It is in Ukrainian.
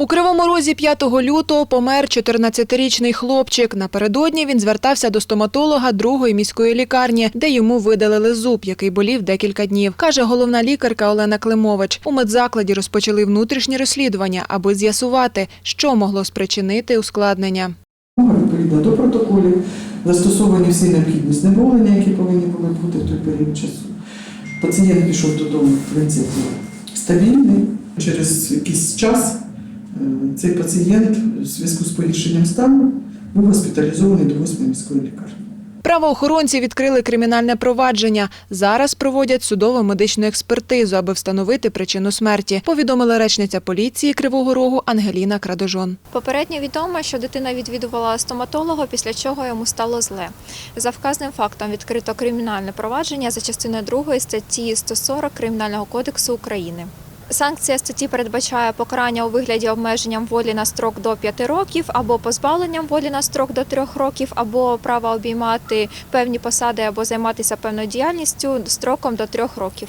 У Кривому Розі 5 лютого помер 14-річний хлопчик. Напередодні він звертався до стоматолога другої міської лікарні, де йому видалили зуб, який болів декілька днів. Каже головна лікарка Олена Климович. У медзакладі розпочали внутрішнє розслідування, аби з'ясувати, що могло спричинити ускладнення. Відповідно до протоколів застосовані всі необхідні знеболення, які повинні були бути в той період часу. Пацієнт пішов додому, в принципі, стабільний. Через якийсь час цей пацієнт у зв'язку з погіршенням стану був госпіталізований до 8 міської лікарні. Правоохоронці відкрили кримінальне провадження. Зараз проводять судово-медичну експертизу, аби встановити причину смерті. Повідомила речниця поліції Кривого Рогу Ангеліна Крадожон. Попередньо відомо, що дитина відвідувала стоматолога, після чого йому стало зле. За вказаним фактом відкрито кримінальне провадження за частиною 2 статті 140 Кримінального кодексу України. Санкція статті передбачає покарання у вигляді обмеженням волі на строк до 5 років або позбавленням волі на строк до 3 років, або права обіймати певні посади або займатися певною діяльністю строком до 3 років.